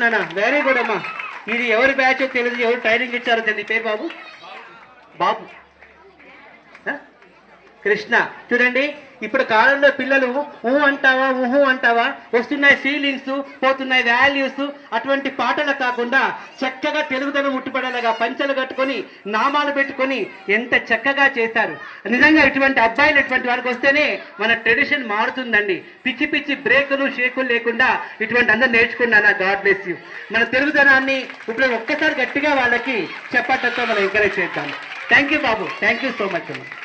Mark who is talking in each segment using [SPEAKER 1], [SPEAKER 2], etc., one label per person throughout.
[SPEAKER 1] నాన్న. Very good అమ్మా. ఇది ఎవరి బ్యాచ్ తెలియదు ఎవరు ట్రైనింగ్ ఇచ్చారో తెలియదు పేరు బాబు? బాబు. కృష్ణ. చూడండి ఇప్పుడు కాలంలో పిల్లలు ఊ అంటావా ఊహు అంటావా వస్తున్నాయి ఫీలింగ్స్ పోతున్నాయి వాల్యూస్ అటువంటి పాటలు కాకుండా చక్కగా తెలుగుదనం ముట్టుపడేలాగా పంచలు కట్టుకొని నామాలు పెట్టుకొని ఎంత చక్కగా చేశారు. నిజంగా ఇటువంటి అబ్బాయిలు ఇటువంటి వారికి వస్తేనే మన ట్రెడిషన్ మారుతుందండి. పిచ్చి పిచ్చి బ్రేకులు షేకులు లేకుండా ఇటువంటి అందరు నేర్చుకున్నాను గాడ్ బ్లెస్ యూ మన తెలుగుదనాన్ని ఇప్పుడు ఒక్కసారి గట్టిగా వాళ్ళకి చెప్పటంతో మనం ఎంకరేజ్ చేద్దాం. థ్యాంక్ యూ బాబు. థ్యాంక్ యూ సో మచ్ అమ్మా.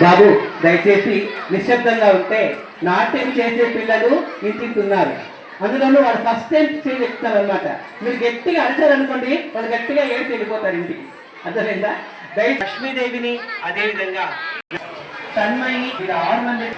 [SPEAKER 1] బాబు దయచేసి నిశ్శబ్దంగా ఉంటే నాట్యం చేసే పిల్లలు ఇంటిస్తున్నారు అందులోనూ వాళ్ళు ఫస్ట్ టైం చేసి చెప్తున్నారు అనమాట మీరు గట్టిగా అరిచారు అనుకోండి వాళ్ళు గట్టిగా ఏం వెళ్ళిపోతారు ఇంటికి. అర్థమైందా? దయ లక్ష్మీదేవిని అదేవిధంగా తన్మయి ఇది ఆరు మంది